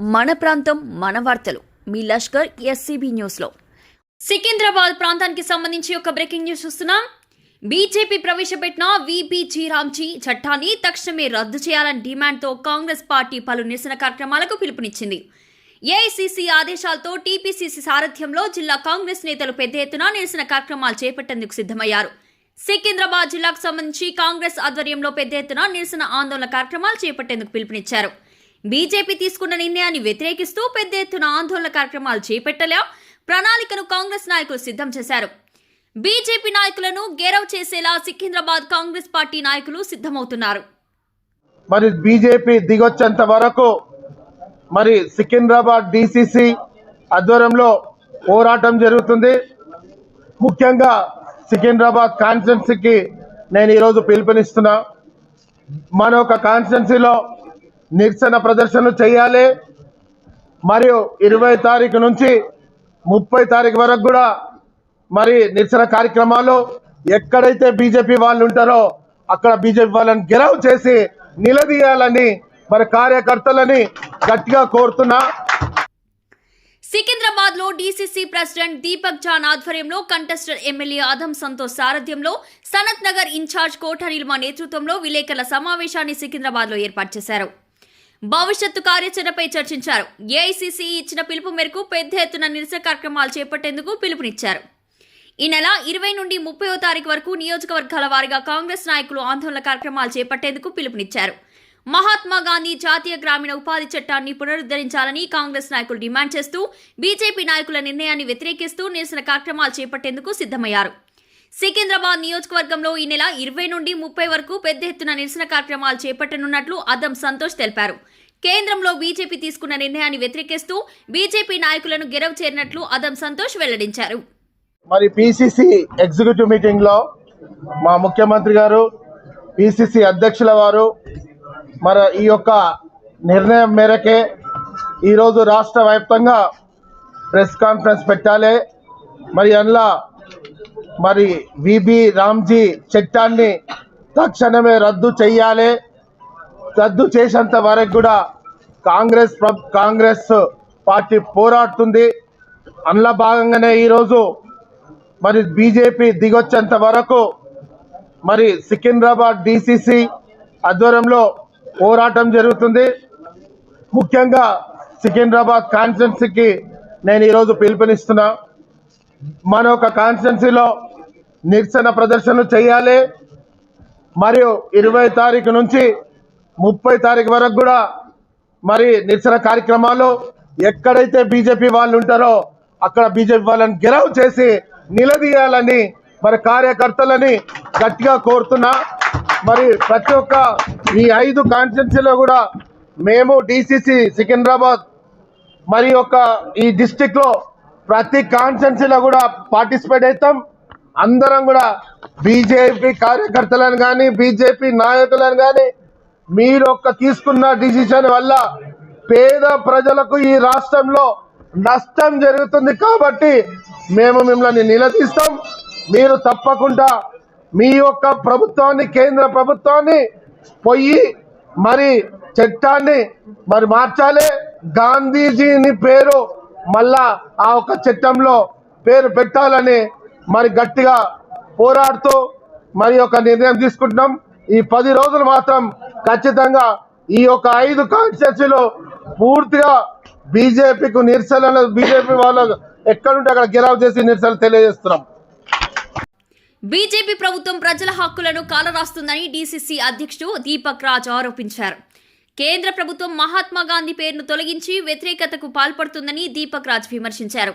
మన ప్రాంతం మన వార్తలు. మీ లష్కర్ ఎస్సీబీ న్యూస్లో. సికింద్రాబాద్ ప్రాంతానికి సంబంధించి ఒక బ్రేకింగ్ న్యూస్ చూస్తున్నాం. బీజేపీ ప్రవేశపెట్టిన వీపీ రామ్జీ చట్టాన్ని తక్షణమే రద్దు చేయాలని డిమాండ్తో కాంగ్రెస్ పార్టీ పలు నిరసన కార్యక్రమాలకు పిలుపునిచ్చింది. ఏఐసీసీ ఆదేశాలతో టీపీసీసీ సారథ్యంలో జిల్లా కాంగ్రెస్ నేతలు పెద్ద ఎత్తున నిరసన కార్యక్రమాలు చేపట్టేందుకు సిద్ధమయ్యారు. సికింద్రాబాద్ జిల్లాకు సంబంధించి కాంగ్రెస్ ఆధ్వర్యంలో పెద్ద ఎత్తున నిరసన ఆందోళన కార్యక్రమాలు చేపట్టేందుకు పిలుపునిచ్చారు. బీజేపీ తీసుకున్న నిర్ణయాన్ని వ్యతిరేకిస్తూ పెద్ద ఎత్తున ఆందోళన కార్యక్రమాలు చేపట్టలేం. ప్రణాళికను కాంగ్రెస్ నాయకులు సిద్ధం చేశారు. బీజేపీ నాయకులను గేరవ్ చేసేలా సికింద్రాబాద్ కాంగ్రెస్ పార్టీ నాయకులు సిద్ధమవుతున్నారు. మరి బీజేపీ దిగొచ్చేంత వరకు మరి సికింద్రాబాద్ డిసిసి ఆధ్వర్యంలో పోరాటం జరుగుతుంది. ముఖ్యంగా సికింద్రాబాద్ కాన్స్టిట్యున్సీకి నేను ఈరోజు పిలుపునిస్తున్నా. మన ఒక కాన్స్టిట్యున్సీలో నిరసన ప్రదర్శనలు చేయాలి. మరియు ఇరవై తారీఖు నుంచి ముప్పై తారీఖు వరకు కూడా మరి నిరసన కార్యక్రమాలు ఎక్కడైతే బీజేపీ వాళ్ళు ఉంటారో అక్కడ బీజేపీ వాళ్ళని గెలవ్ చేసి నిలదీయాలని మరి కార్యకర్తలని గట్టిగా కోరుతున్నా. సికింద్రాబాద్లో డీసీసీ ప్రెసిడెంట్ దీపక్ జాన్ ఆధ్వర్యంలో కంటెస్టర్ ఎమ్మెల్యే ఆదం సంతోష్ సారథ్యంలో సనత్ నగర్ ఇన్ఛార్జ్ కోట నిల్మ నేతృత్వంలో విలేకరుల సమావేశాన్ని సికింద్రాబాద్లో ఏర్పాటు చేశారు. భవిష్యత్తు కార్యాచరణపై చర్చించారు. ఏఐసీసీ ఇచ్చిన పిలుపు మేరకు పెద్ద ఎత్తున నిరసన కార్యక్రమాలు చేపట్టేందుకు పిలుపునిచ్చారు. ఈ నెల ఇరవై నుండి ముప్పైవ తారీఖు వరకు నియోజకవర్గాల వారీగా కాంగ్రెస్ నాయకులు ఆందోళన కార్యక్రమాలు చేపట్టేందుకు పిలుపునిచ్చారు. మహాత్మా గాంధీ జాతీయ గ్రామీణ ఉపాధి చట్టాన్ని పునరుద్ధరించాలని కాంగ్రెస్ నాయకులు డిమాండ్ చేస్తూ బీజేపీ నాయకుల నిర్ణయాన్ని వ్యతిరేకిస్తూ నిరసన కార్యక్రమాలు చేపట్టేందుకు సిద్ధమయ్యారు. సికింద్రాబాద్ నియోజకవర్గంలో ఈ నెల ఇరవై నుండి ముప్పై వరకు పెద్ద ఎత్తున నిరసన కార్యక్రమాలు చేపట్టనున్నట్లు అద్దం సంతోష్ తెలిపారు. కేంద్రంలో బీజేపీ తీసుకున్న నిర్ణయాన్ని వ్యతిరేకిస్తూ బీజేపీ నాయకులను గెరవ్ చేరినట్లు అదం సంతోష్ వెల్లడించారు. మరి పిసిసి ఎగ్జిక్యూటివ్ మీటింగ్లో మా ముఖ్యమంత్రి గారు పిసిసి అధ్యక్షుల వారు మరి ఈ యొక్క నిర్ణయం మేరకే ఈరోజు రాష్ట్ర వ్యాప్తంగా ప్రెస్ కాన్ఫరెన్స్ పెట్టాలి. మరి అందులో మరి విబి రామ్జీ చట్టాన్ని తక్షణమే రద్దు చెయ్యాలి. రద్దు చేసేంత వరకు కూడా కాంగ్రెస్ కాంగ్రెస్ పార్టీ పోరాడుతుంది. అందులో భాగంగానే ఈరోజు మరి బీజేపీ దిగొచ్చేంత వరకు మరి సికింద్రాబాద్ డిసిసి ఆధ్వర్యంలో పోరాటం జరుగుతుంది. ముఖ్యంగా సికింద్రాబాద్ కాన్స్టిట్యున్సీకి నేను ఈరోజు పిలుపునిస్తున్నా. మన ఒక కాన్స్టిట్యున్సీలో నిరసన ప్రదర్శనలు చేయాలి. మరియు ఇరవై తారీఖు నుంచి ముప్పై తారీఖు వరకు కూడా మరి నిరసన కార్యక్రమాలు ఎక్కడైతే బీజేపీ వాళ్ళు ఉంటారో అక్కడ బీజేపీ వాళ్ళని గెలవ్ చేసి నిలదీయాలని మరి కార్యకర్తలని గట్టిగా కోరుతున్నా. మరి ప్రతి ఒక్క ఈ ఐదు కాన్స్టిట్యున్సీలో కూడా మేము డిసిసి సికింద్రాబాద్ మరి ఒక ఈ డిస్టిక్లో ప్రతి కాన్స్టిట్యున్సీలో కూడా పార్టిసిపేట్ అవుతాం. అందరం కూడా బీజేపీ కార్యకర్తలను కానీ బీజేపీ నాయకులను కానీ మీరు ఒక్క తీసుకున్న డిసిషన్ వల్ల పేద ప్రజలకు ఈ రాష్ట్రంలో నష్టం జరుగుతుంది కాబట్టి మేము మిమ్మల్ని నిలదీస్తాం. మీరు తప్పకుండా మీ యొక్క ప్రభుత్వాన్ని కేంద్ర ప్రభుత్వాన్ని పోయి మరి చట్టాన్ని మరి మార్చాలి. గాంధీజీని పేరు మళ్ళా ఆ ఒక చట్టంలో పేరు పెట్టాలని మరి గట్టిగా పోరాడుతూ మరి ఒక నిర్ణయం తీసుకుంటున్నాం. ఈ పది రోజులు మాత్రం ఖచ్చితంగా ఈ యొక్క ఐదు కాన్స్టిట్యూన్సీలో పూర్తిగా బీజేపీకు నిరసనలు బీజేపీ వాళ్ళు ఎక్కడుంటే అక్కడ గెలవ్ చేసి నిరసనలు తెలియజేస్తున్నాం. బీజేపీ ప్రభుత్వం ప్రజల హక్కులను కాలరాస్తుందని డీసీసీ అధ్యక్షుడు దీపక్ రాజ్ ఆరోపించారు. కేంద్ర ప్రభుత్వం మహాత్మా గాంధీ పేరును తొలగించి వ్యతిరేకతకు పాల్పడుతుందని దీపక్ రాజ్ విమర్శించారు.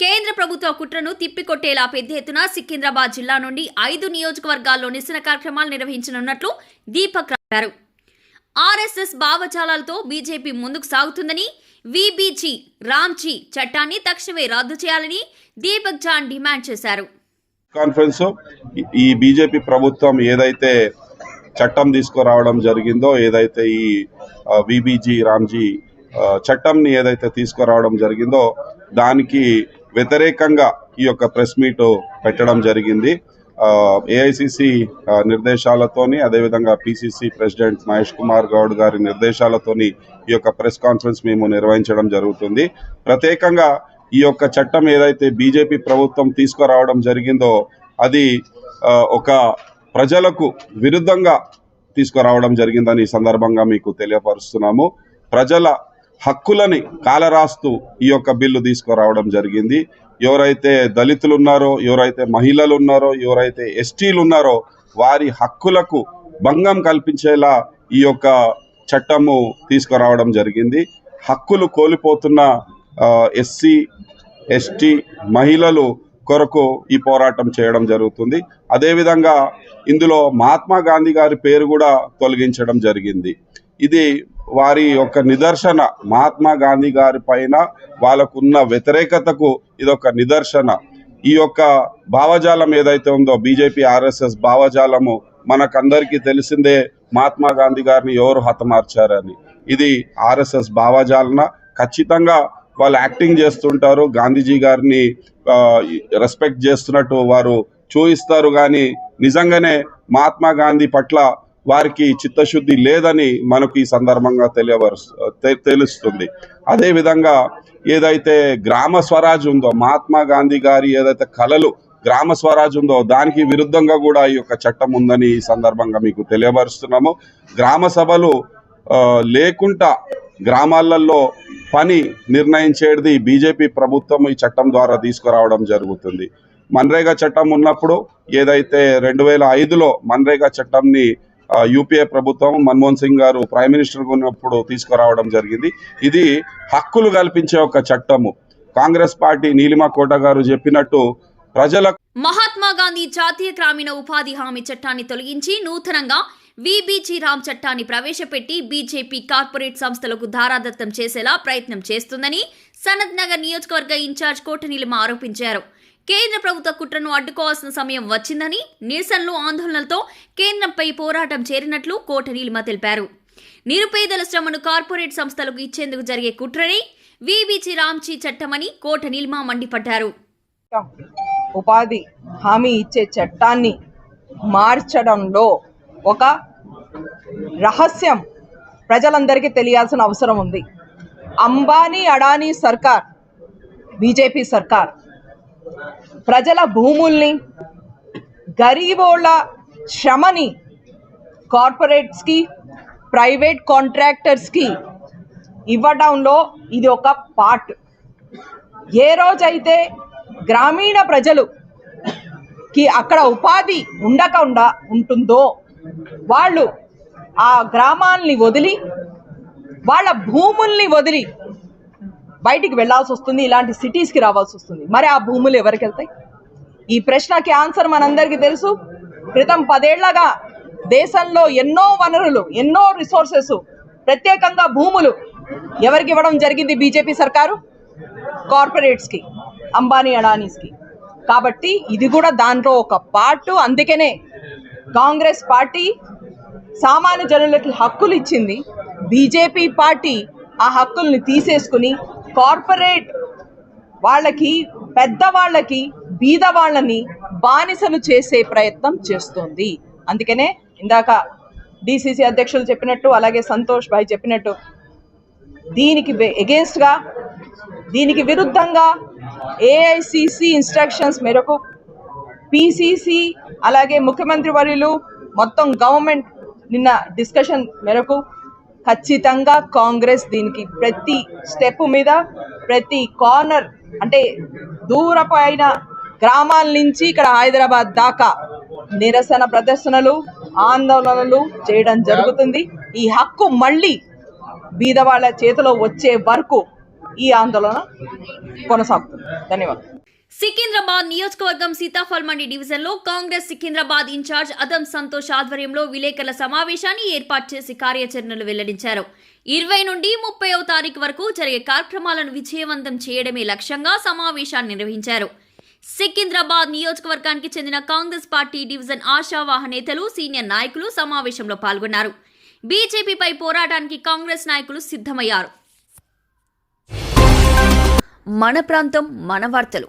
కేంద్ర ప్రభుత్వ కుట్రను తిప్పికొట్టేలా పెద్ద ఎత్తున సికింద్రాబాద్ జిల్లా నుండి ఐదు నియోజకవర్గాల్లో నిరసన కార్యక్రమాలు నిర్వహించనున్నట్లు దీపక్ రాశారు. ఆర్ఎస్ఎస్ భావజాలాలతో బీజేపీ ముందుకు సాగుతుందని విబిజీ రామ్జీ చట్టాన్ని తక్షణమే రద్దు చేయాలని దీపక్ జాన్ డిమాండ్ చేశారు. కాన్ఫరెన్స్ ఈ బీజేపీ ప్రభుత్వం ఏదైతే చట్టం తీసుకురావడం జరిగిందో ఏదైతే ఈ విబిజీ రామ్జీ చట్టంని ఏదైతే తీసుకురావడం జరిగిందో దానికి వ్యతిరేకంగా ఈ యొక్క ప్రెస్ మీట్ పెట్టడం జరిగింది. ఏఐసిసి నిర్దేశాలతోని అదేవిధంగా పిసిసి ప్రెసిడెంట్ మహేష్ కుమార్ గౌడ్ గారి నిర్దేశాలతోని ఈ యొక్క ప్రెస్ కాన్ఫరెన్స్ మేము నిర్వహించడం జరుగుతుంది. ప్రత్యేకంగా ఈ యొక్క చట్టం ఏదైతే బీజేపీ ప్రభుత్వం తీసుకురావడం జరిగిందో అది ఒక ప్రజలకు విరుద్ధంగా తీసుకురావడం జరిగిందని ఈ సందర్భంగా మీకు తెలియపరుస్తున్నాము. ప్రజల హక్కులని కాలరాస్తూ ఈ యొక్క బిల్లు తీసుకురావడం జరిగింది. ఎవరైతే దళితులు ఉన్నారో ఎవరైతే మహిళలు ఉన్నారో ఎవరైతే ఎస్టీలు ఉన్నారో వారి హక్కులకు భంగం కల్పించేలా ఈ యొక్క చట్టము తీసుకురావడం జరిగింది. హక్కులు కోల్పోతున్న ఎస్సీ ఎస్టీ మహిళలు కొరకు ఈ పోరాటం చేయడం జరుగుతుంది. అదేవిధంగా ఇందులో మహాత్మా గాంధీ గారి పేరు కూడా తొలగించడం జరిగింది. ఇది వారి యొక్క నిదర్శన మహాత్మా గాంధీ గారి పైన వాళ్ళకున్న వ్యతిరేకతకు ఇదొక నిదర్శన. ఈ యొక్క భావజాలం ఏదైతే ఉందో బీజేపీ ఆర్ఎస్ఎస్ భావజాలము మనకందరికీ తెలిసిందే మహాత్మా గాంధీ గారిని ఎవరు హతమార్చారని. ఇది ఆర్ఎస్ఎస్ భావజాలన ఖచ్చితంగా వాళ్ళు యాక్టింగ్ చేస్తుంటారు. గాంధీజీ గారిని రెస్పెక్ట్ చేస్తున్నట్టు వారు చూయిస్తారు. కానీ నిజంగానే మహాత్మా గాంధీ పట్ల వారికి చిత్తశుద్ధి లేదని మనకు ఈ సందర్భంగా తెలియవరు తెలుస్తుంది. అదేవిధంగా ఏదైతే గ్రామ స్వరాజ్ ఉందో మహాత్మా గాంధీ గారి ఏదైతే కళలు గ్రామ స్వరాజ్ ఉందో దానికి విరుద్ధంగా కూడా ఈ యొక్క చట్టం ఉందని ఈ సందర్భంగా మీకు తెలియపరుస్తున్నాము. గ్రామ సభలు లేకుండా గ్రామాలలో పని నిర్ణయించేది బీజేపీ ప్రభుత్వం ఈ చట్టం ద్వారా తీసుకురావడం జరుగుతుంది. మన్రేగా చట్టం ఉన్నప్పుడు ఏదైతే రెండు వేల ఐదులో మన్రేగా చట్టంని యూపీఏ ప్రభుత్వం మన్మోహన్ సింగ్ గారు ప్రైమ్ మినిస్టర్గా ఉన్నప్పుడు తీసుకురావడం జరిగింది. ఇది హక్కులు కల్పించే ఒక చట్టము. కాంగ్రెస్ పార్టీ నీలిమ కోట గారు చెప్పినట్టు ప్రజల మహాత్మా గాంధీ జాతీయ గ్రామీణ ఉపాధి హామీ చట్టాన్ని తొలగించి నూతనంగా విబిజి రామ్ చట్టాన్ని ప్రవేశపెట్టి బీజేపీ కార్పొరేట్ సంస్థలకు ధారాదత్తం చేసేలా ప్రయత్నం చేస్తుందని సనత్ నగర్ నియోజకవర్గ ఇన్ఛార్జ్ కోటనీలిమ ఆరోపించారు. కేంద్ర ప్రభుత్వ కుట్రను అడ్డుకోవాల్సిన సమయం వచ్చిందని నిరసనలు ఆందోళనలతో కేంద్రంపై పోరాటం చేరినట్లు కోట నీలిమ తెలిపారు. నిరుపేదల శ్రమను కార్పొరేట్ సంస్థలకు ఇచ్చేందుకు జరిగే కుట్రనే వీబీచి రామ్చి చట్టమని కోట నీలిమ మండిపడ్డారు. ఉపాధి హామీ ఇచ్చే చట్టాన్ని మార్చడంలో ఒక రహస్యం ప్రజలందరికీ తెలియాల్సిన అవసరం ఉంది. అంబానీ అడానీ సర్కార్ బీజేపీ సర్కార్ ప్రజల భూముల్ని గరీబోళ్ళ శ్రమని కార్పొరేట్స్కి ప్రైవేట్ కాంట్రాక్టర్స్కి ఇవ్వడంలో ఇది ఒక పార్ట్. ఏ రోజైతే గ్రామీణ ప్రజలుకి అక్కడ ఉపాధి ఉండకుండా ఉంటుందో వాళ్ళు ఆ గ్రామాల్ని వదిలి వాళ్ళ భూముల్ని వదిలి బయటికి వెళ్ళాల్సి వస్తుంది ఇలాంటి సిటీస్కి రావాల్సి వస్తుంది. మరి ఆ భూములు ఎవరికి వెళ్తాయి? ఈ ప్రశ్నకి ఆన్సర్ మనందరికీ తెలుసు. క్రితం పదేళ్ళగా దేశంలో ఎన్నో వనరులు ఎన్నో రిసోర్సెస్ ప్రత్యేకంగా భూములు ఎవరికి ఇవ్వడం జరిగింది బీజేపీ సర్కారు? కార్పొరేట్స్కి అంబానీ అడానీస్కి కాబట్టి ఇది కూడా దాంట్లో ఒక పార్ట్. అందుకనే కాంగ్రెస్ పార్టీ సామాన్య జనులకి హక్కులు ఇచ్చింది. బీజేపీ పార్టీ ఆ హక్కుల్ని తీసేసుకుని కార్పొరేట్ వాళ్ళకి పెద్దవాళ్ళకి బీద వాళ్ళని బానిసలు చేసే ప్రయత్నం చేస్తుంది. అందుకనే ఇందాక డిసిసి అధ్యక్షులు చెప్పినట్టు అలాగే సంతోష్ భాయ్ చెప్పినట్టు దీనికి ఎగేన్స్ట్గా దీనికి విరుద్ధంగా ఏఐసిసి ఇన్స్ట్రక్షన్స్ మేరకు పిసిసి అలాగే ముఖ్యమంత్రి వర్యులు మొత్తం గవర్నమెంట్ నిన్న డిస్కషన్ మేరకు ఖచ్చితంగా కాంగ్రెస్ దీనికి ప్రతి స్టెప్ మీద ప్రతి కార్నర్ అంటే దూరపైన గ్రామాల నుంచి ఇక్కడ హైదరాబాద్ దాకా నిరసన ప్రదర్శనలు ఆందోళనలు చేయడం జరుగుతుంది. ఈ హక్కు మళ్ళీ బీదవాళ్ళ చేతిలో వచ్చే వరకు ఈ ఆందోళన కొనసాగుతుంది. ధన్యవాదాలు. సికింద్రాబాద్ నియోజకవర్గం సీతాఫల్ మండి డివిజన్లో కాంగ్రెస్ సికింద్రాబాద్ ఇన్ఛార్జ్ అదం సంతోష్ ఆధ్వర్యంలో విలేకరుల సమావేశాన్ని ఏర్పాటు చేసి కార్యాచరణలు వెల్లడించారు. ఇరవై నుండి ముప్పైవ తారీఖు వరకు జరిగే కార్యక్రమాలను విజయవంతం చేయడమే లక్ష్యంగా సమావేశాన్ని నిర్వహించారు. సికింద్రాబాద్ నియోజకవర్గానికి చెందిన కాంగ్రెస్ పార్టీ డివిజన్ ఆశావాహ నేతలు సీనియర్ నాయకులు సమావేశంలో పాల్గొన్నారు. బీజేపీపై పోరాటానికి కాంగ్రెస్ నాయకులు సిద్ధమయ్యారు. మన ప్రాంతం మన వార్తలు.